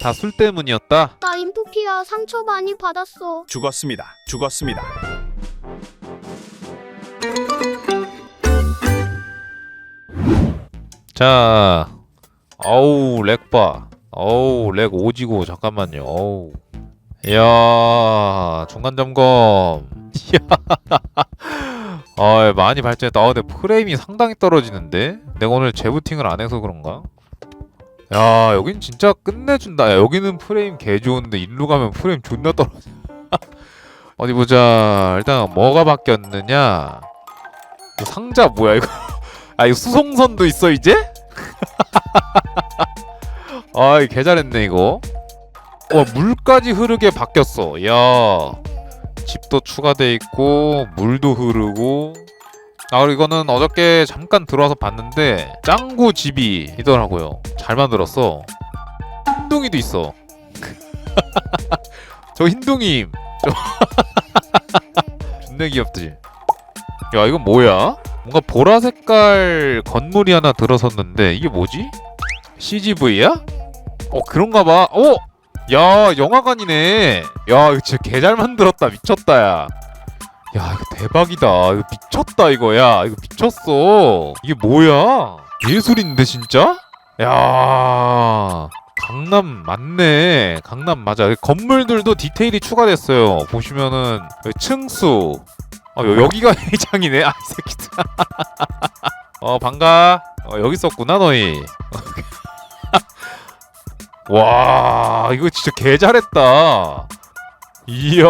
다 술 때문이었다. 나 인프피야 상처 많이 받았어. 죽었습니다. 죽었습니다. 자, 어우 렉 봐. 어우 렉 오지고 잠깐만요. 어우. 이야 중간 점검. 이야. 아 많이 발전했다. 아, 근데 프레임이 상당히 떨어지는데. 내가 오늘 재부팅을 안 해서 그런가? 야 여긴 진짜 끝내준다. 야, 여기는 프레임 개 좋은데 일로 가면 프레임 존나 떨어져. 어디 보자. 일단 뭐가 바뀌었느냐? 이 상자 뭐야 이거? 아 이거 수송선도 있어 이제? 아이 개 잘했네 이거 와 물까지 흐르게 바뀌었어 야 집도 추가돼 있고 물도 흐르고 아 그리고 이거는 어저께 잠깐 들어와서 봤는데 짱구 집이 있더라고요 잘 만들었어 흰둥이도 있어 저 흰둥이 저 존나 귀엽지 야 이건 뭐야? 뭔가 보라 색깔 건물이 하나 들어섰는데 이게 뭐지? CGV야? 어 그런가 봐. 어? 야 영화관이네. 야 이거 진짜 개 잘 만들었다 미쳤다 야. 야 이거 대박이다. 이거 미쳤다 이거 야 이거 미쳤어. 이게 뭐야? 예술인데 진짜? 야 강남 맞네. 강남 맞아. 건물들도 디테일이 추가됐어요. 보시면은 층수. 어 여- 여기가 회장이네. 아이 새끼들. 어 반가. 어 여기 있었구나 너희. 와 이거 진짜 개 잘했다. 이야.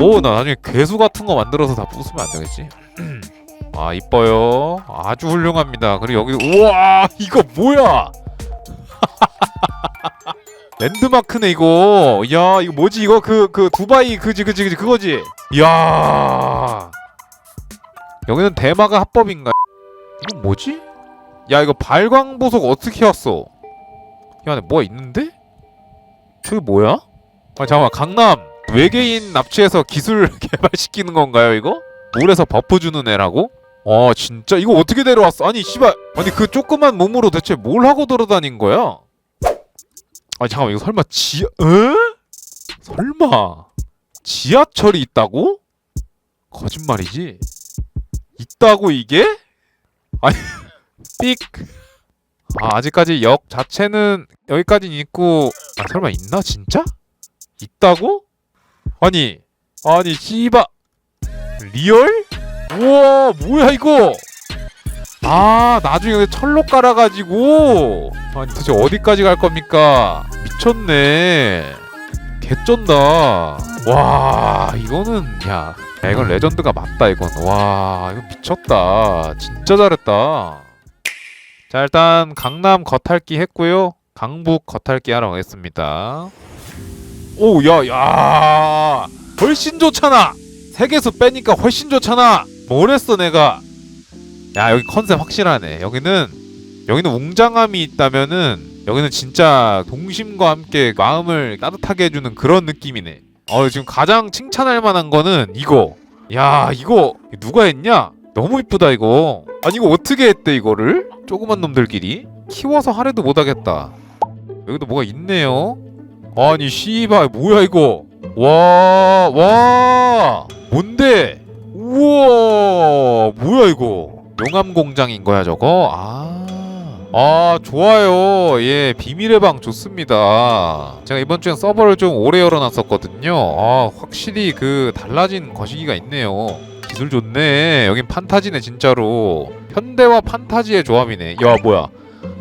오 나 나중에 괴수 같은 거 만들어서 다 부수면 안 되겠지? 아 이뻐요. 아주 훌륭합니다. 그리고 여기 우와 이거 뭐야? 랜드마크네 이거. 야 이거 뭐지 이거 그 그 두바이 그지 그지 그지 그거지. 야 여기는 대마가 합법인가? 이거 뭐지? 야 이거 발광 보석 어떻게 왔어? 이 안에 뭐가 있는데? 저게 뭐야? 아 잠깐만 강남 외계인 납치해서 기술 개발시키는 건가요 이거? 물에서 버프 주는 애라고? 어 진짜 이거 어떻게 데려왔어? 아니 씨발 아니 그 조그만 몸으로 대체 뭘 하고 돌아다닌 거야? 아니 잠깐만 이거 설마 지하 에? 설마 지하철이 있다고? 거짓말이지? 있다고 이게? 아니 삑. 아 아직까지 역 자체는 여기까지 있고 아 설마 있나 진짜? 있다고? 아니 아니 씨바. 리얼? 우와 뭐야 이거? 아 나중에 철로 깔아가지고. 아니 도대체 어디까지 갈 겁니까? 미쳤네. 개쩐다. 와 이거는 야, 야 이건 레전드가 맞다 이건. 와 이거 미쳤다. 진짜 잘했다. 자 일단 강남 겉핥기 했고요. 강북 겉핥기 하러 가겠습니다 오 야 야. 훨씬 좋잖아. 세계수 빼니까 훨씬 좋잖아. 뭘 했어 내가? 야 여기 컨셉 확실하네. 여기는 여기는 웅장함이 있다면은 여기는 진짜 동심과 함께 마음을 따뜻하게 해주는 그런 느낌이네. 어 지금 가장 칭찬할 만한 거는 이거. 야 이거 누가 했냐? 너무 이쁘다 이거. 아니 이거 어떻게 했대 이거를? 조그만 놈들끼리? 키워서 하려도 못하겠다. 여기도 뭐가 있네요 아니 씨발 뭐야 이거? 와 와. 뭔데? 우와 뭐야 이거? 용암 공장인 거야 저거? 아. 아 좋아요. 예 비밀의 방 좋습니다. 제가 이번 주엔 서버를 좀 오래 열어놨었거든요. 아 확실히 그 달라진 거시기가 있네요. 기술 좋네. 여긴 판타지네 진짜로. 현대와 판타지의 조합이네. 야 뭐야?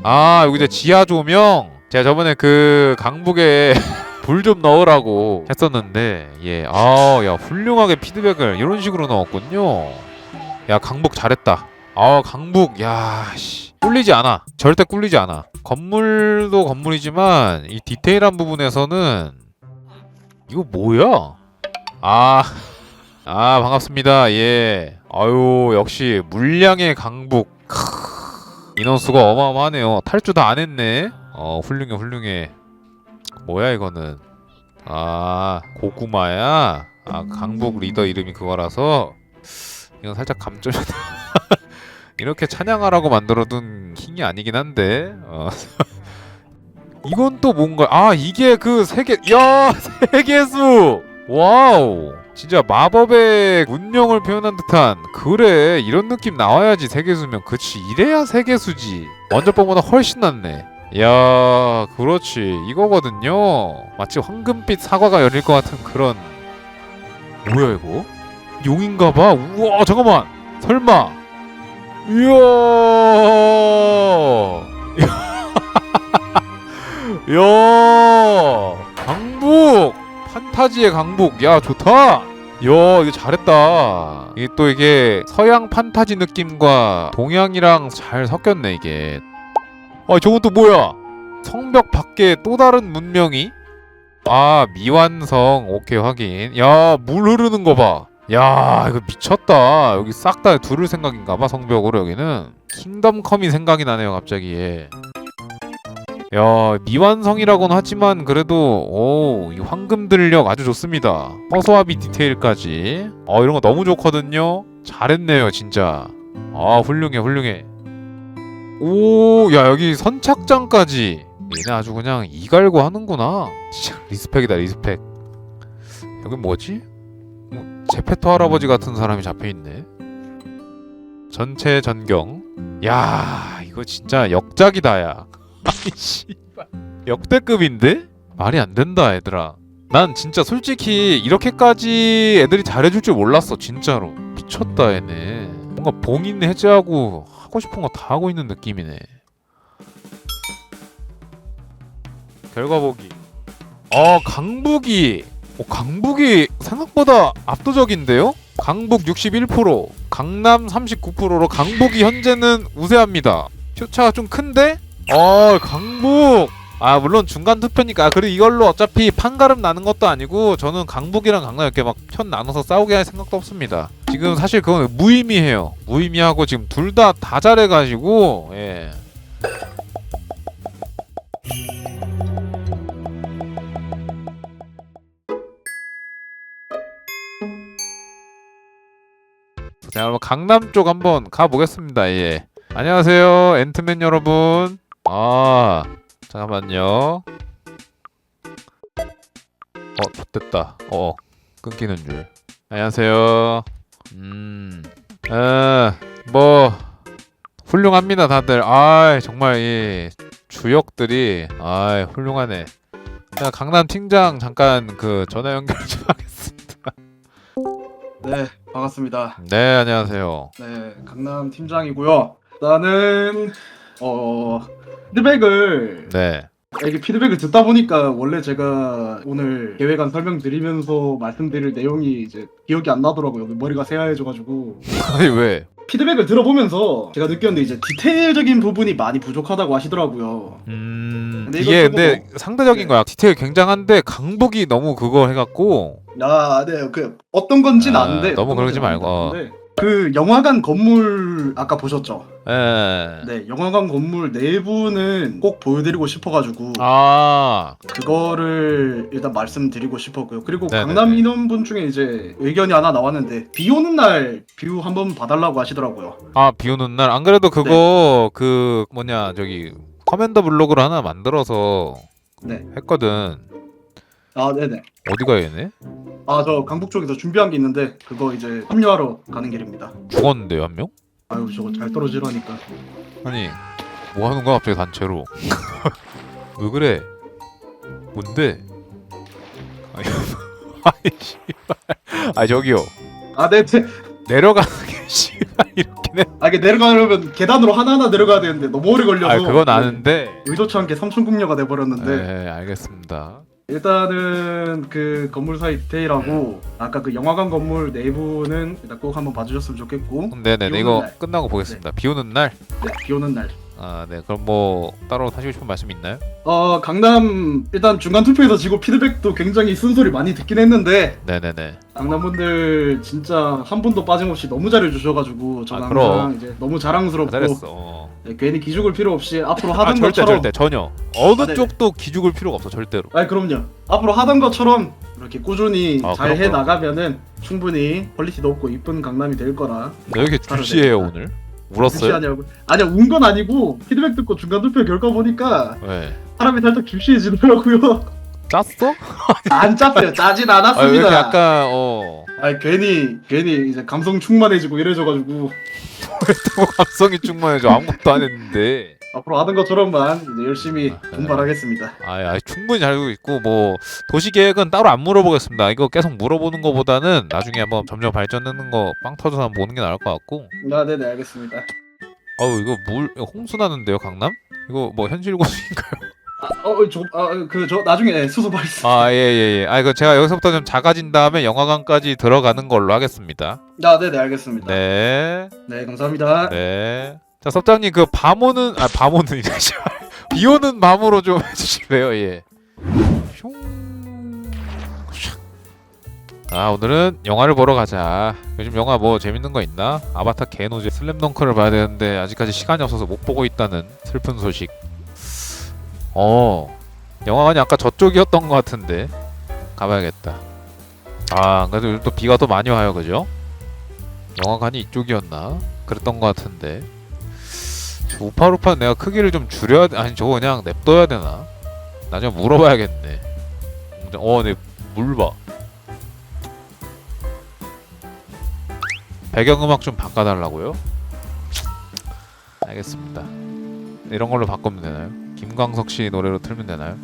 아 여기 이제 지하 조명 제가 저번에 그 강북에 불 좀 넣으라고 했었는데 예 아 야 훌륭하게 피드백을 이런 식으로 넣었군요. 야 강북 잘했다. 아 강북 야 씨. 꿀리지 않아. 절대 꿀리지 않아. 건물도 건물이지만 이 디테일한 부분에서는 이거 뭐야? 아 아 반갑습니다. 예. 아유 역시 물량의 강북. 크, 인원수가 어마어마하네요. 탈주 다 안 했네 어 훌륭해 훌륭해. 뭐야 이거는? 아 고구마야? 아 강북 리더 이름이 그거라서? 이건 살짝 감점 이렇게 찬양하라고 만들어둔 킹이 아니긴 한데 어. 이건 또 뭔가 아 이게 그 세계 야 세계수! 와우! 진짜 마법의 운명을 표현한 듯한 그래 이런 느낌 나와야지 세계수면. 그치 이래야 세계수지. 먼저 번보다 훨씬 낫네 야 그렇지. 이거거든요. 마치 황금빛 사과가 열릴 것 같은 그런. 뭐야 이거? 용인가봐? 우와 잠깐만! 설마! 이야! 야! 강북! 판타지의 강북. 야 좋다! 야 이거 잘했다. 이게 또 이게 서양 판타지 느낌과 동양이랑 잘 섞였네 이게 아 저건 또 뭐야? 성벽 밖에 또 다른 문명이? 아 미완성. 오케이 확인. 야 물 흐르는 거 봐 야 이거 미쳤다. 여기 싹 다 두를 생각인가 봐 성벽으로 여기는. 킹덤컴이 생각이 나네요 갑자기. 예. 야 미완성이라고는 하지만 그래도 오이 황금 들력 아주 좋습니다. 허소아비 디테일까지. 어 이런 거 너무 좋거든요. 잘했네요 진짜. 아 훌륭해 훌륭해 오 야 여기 선착장까지. 얘네 아주 그냥 이갈고 하는구나. 진짜 리스펙이다 리스펙. 여기 뭐지? 뭐, 제페토 할아버지 같은 사람이 잡혀 있네. 전체 전경. 야 이거 진짜 역작이다 야. 아니 씨발. 역대급인데? 말이 안 된다 얘들아. 난 진짜 솔직히 이렇게까지 애들이 잘해줄 줄 몰랐어 진짜로. 미쳤다 얘네. 뭔가 봉인 해제하고 하고 싶은 거 다 하고 있는 느낌이네. 결과 보기. 어 강북이. 어, 강북이 생각보다 압도적인데요? 강북 61% 강남 39%로 강북이 현재는 우세합니다. 표차가 좀 큰데? 어 강북 아 물론 중간 투표니까. 아, 그리고 이걸로 어차피 판가름 나는 것도 아니고 저는 강북이랑 강남 이렇게 막 편 나눠서 싸우게 할 생각도 없습니다. 지금 사실 그건 무의미해요. 무의미하고 지금 둘 다다 잘해가지고 예. 자 여러분 강남 쪽 한번 가보겠습니다. 예. 안녕하세요 앤트맨 여러분. 아 잠깐만요. 어 좋됐다. 어 끊기는 줄. 안녕하세요. 음에뭐 훌륭합니다 다들. 아 정말 이 주역들이 아 훌륭하네. 자 강남 팀장 잠깐 그 전화 연결 좀 하겠습니다. 네, 반갑습니다. 네 안녕하세요. 네, 강남 팀장이고요. 나는 어 피드백을 네 이게 피드백을 듣다 보니까 원래 제가 오늘 계획안 설명드리면서 말씀드릴 내용이 이제 기억이 안 나더라고요. 머리가 새하얘져가지고 아니 왜 피드백을 들어보면서 제가 느꼈는데 이제 디테일적인 부분이 많이 부족하다고 하시더라고요. 음 근데 이거 이게 근데 뭐- 상대적인 네. 거야 디테일 굉장한데 강북이 너무 그거 해갖고 아, 네, 그 어떤 건진 아, 아는데 너무 어떤 그러지 말고. 아는데 그 영화관 건물 아까 보셨죠? 예. 네, 영화관 건물 내부는 꼭 보여드리고 싶어가지고 아 그거를 일단 말씀드리고 싶었고요. 그리고 네네네. 강남 인원분 중에 이제 의견이 하나 나왔는데 비 오는 날 뷰 한번 봐달라고 하시더라고요. 아, 비 오는 날 안 그래도 네. 그거 그 뭐냐 저기 커맨더 블로그를 하나 만들어서 네. 했거든. 아, 네네. 어디가 얘네? 아, 저 강북 쪽에서 준비한 게 있는데 그거 이제 합류하러 가는 길입니다. 죽었는데요 한 명? 아유, 저거 잘 떨어지라니까. 아니 뭐 하는 거야 갑자기 단체로? 왜 그래? 뭔데? 아니 씨발. 아 저기요 아, 네, 네. 내려가는 게 씨발 이렇게 내. 아, 이게 내려가려면 계단으로 하나하나 내려가야 되는데 너무 오래 걸려서. 아 그건 네. 아는데. 의도치 않게 삼천궁녀가 돼버렸는데 네 알겠습니다. 일단은 그 건물 사이 디테일하고 아까 그 영화관 건물 내부는 일단 꼭 한번 봐주셨으면 좋겠고 네네네 비 이거. 끝나고 보겠습니다. 비 오는 날. 네, 비 오는 날 아, 네. 그럼 뭐 따로 하시고 싶은 말씀 있나요? 어 강남 일단 중간 투표에서 지고 피드백도 굉장히 쓴소리 많이 듣긴 했는데 네네네. 강남 분들 진짜 한 분도 빠짐없이 너무 잘해 주셔가지고 저는 아, 항상 그럼. 이제 너무 자랑스럽고 잘했어. 어. 네, 괜히 기죽을 필요 없이 앞으로 아, 하던 절대 것처럼 절대 전혀 어느 아, 네네. 쪽도 기죽을 필요가 없어 절대로. 아 그럼요 앞으로 하던 것처럼 이렇게 꾸준히 아, 잘 그럼, 해 그럼. 나가면은 충분히 퀄리티 높고 이쁜 강남이 될 거라 왜 이렇게 바로 주시해요 됩니다. 오늘? 울었어요? 아니야 아니야 운 건 아니고 피드백 듣고 중간 투표 결과 보니까 네. 사람이 살짝 주시해지더라고요. 짰어? 안 짰어요. 짜진 아, 왜 않았습니다. 이렇게 약간 어 아니 괜히 괜히 이제 감성 충만해지고 이래져가지고 또 감성이 충만해져 아무것도 안 했는데 앞으로 하던 것처럼만 열심히 아, 네. 분발하겠습니다. 아, 아 충분히 잘 알고 있고 뭐 도시 계획은 따로 안 물어보겠습니다. 이거 계속 물어보는 거보다는 나중에 한번 점점 발전되는 거 빵 터져서 한번 보는 게 나을 것 같고. 아, 네네 알겠습니다. 어우 이거 물 홍수 나는데요 강남? 이거 뭐 현실 고수인가요? 아, 어, 저, 아, 그, 저, 나중에 수습하겠습니다. 아 예 예 예. 아 이거 제가 여기서부터 좀 작아진 다음에 영화관까지 들어가는 걸로 하겠습니다. 아, 네네, 알겠습니다. 네, 네. 감사합니다. 네. 자 섭장님 그 밤오는 아 밤오는 이래 비 오는 밤으로 좀 해주실래요? 예. 아 오늘은 영화를 보러 가자. 요즘 영화 뭐 재밌는 거 있나? 아바타 개노제 슬램덩크를 봐야 되는데 아직까지 시간이 없어서 못 보고 있다는 슬픈 소식. 어 영화관이 아까 저쪽이었던 것 같은데 가봐야겠다. 아 그래도 요즘 또 비가 또 많이 와요, 그죠? 영화관이 이쪽이었나? 그랬던 것 같은데. 저 우파루파는 내가 크기를 좀 줄여야 돼. 아니 저거 그냥 냅둬야 되나? 나중에 물어봐야겠네. 어, 네, 물 봐. 배경음악 좀 바꿔달라고요? 알겠습니다. 이런 걸로 바꾸면 되나요? 김광석 씨 노래로 틀면 되나요?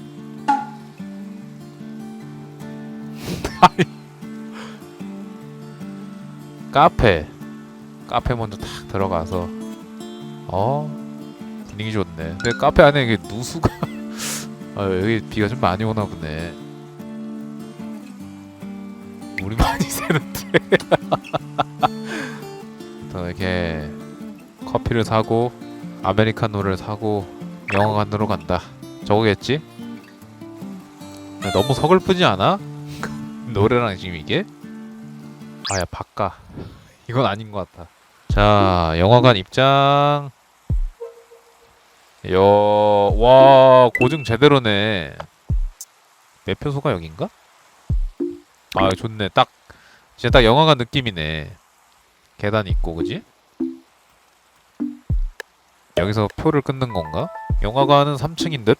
카페. 카페 먼저 탁 들어가서 어 분위기 좋네. 근데 카페 안에 이게 누수가 아 여기 비가 좀 많이 오나 보네. 물이 많이 새는데. 또 이렇게 커피를 사고 아메리카노를 사고 영화관으로 간다. 저거겠지? 너무 서글프지 않아? 노래랑 지금 이게? 아야 바까. 이건 아닌 것 같아. 자, 영화관 입장. 여, 와, 고증 제대로네. 매표소가 여긴가? 아, 좋네. 딱, 진짜 딱 영화관 느낌이네. 계단 있고, 그지? 여기서 표를 끊는 건가? 영화관은 3층인 듯?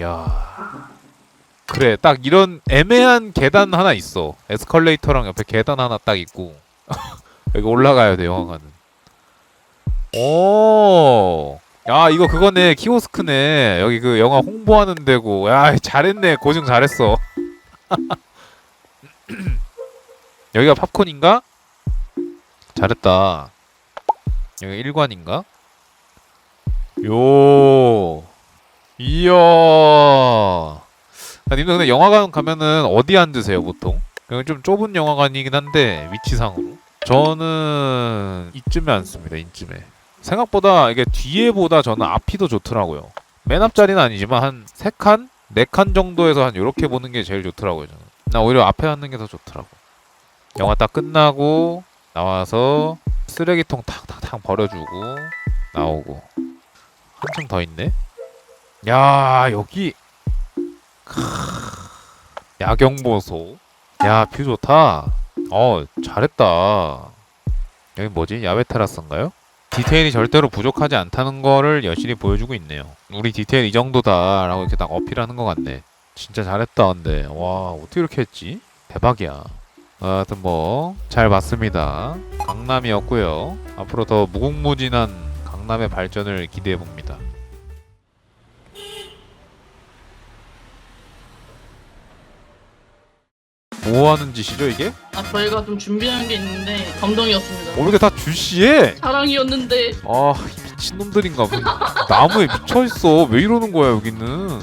야 그래, 딱 이런 애매한 계단 하나 있어. 에스컬레이터랑 옆에 계단 하나 딱 있고. 여기 올라가야 돼 영화관은. 오, 야 이거 그거네 키오스크네. 여기 그 영화 홍보하는 데고. 야 잘했네 고증 잘했어. 여기가 팝콘인가? 잘했다. 여기 일관인가? 요, 이야. 아, 님들 근데 영화관 가면은 어디 앉으세요 보통? 그냥 좀 좁은 영화관이긴 한데 위치상으로. 저는 이쯤에 앉습니다. 이쯤에. 생각보다 이게 뒤에보다 저는 앞이 더 좋더라고요. 맨 앞자리는 아니지만 한세 칸, 네칸 정도에서 한 이렇게 보는 게 제일 좋더라고요. 저는. 나 오히려 앞에 앉는 게 더 좋더라고. 영화 딱 끝나고 나와서 쓰레기통 탁탁탁 버려주고 나오고 한층 더 있네. 야 여기 크... 야경 보소. 야 뷰 좋다. 어 잘했다. 여기 뭐지? 야외 테라스인가요? 디테일이 절대로 부족하지 않다는 거를 여실히 보여주고 있네요. 우리 디테일 이 정도다라고 이렇게 딱 어필하는 것 같네. 진짜 잘했다 근데 와 어떻게 이렇게 했지? 대박이야. 하여튼 뭐 잘 봤습니다. 강남이었고요. 앞으로 더 무궁무진한 강남의 발전을 기대해 봅니다. 뭐 하는 짓이죠 이게? 아 저희가 좀 준비한 게 있는데 감동이었습니다. 어, 이게 다 주시해? 사랑이었는데 아 미친놈들인가 뭐 나무에 미쳐있어 왜 이러는 거야 여기는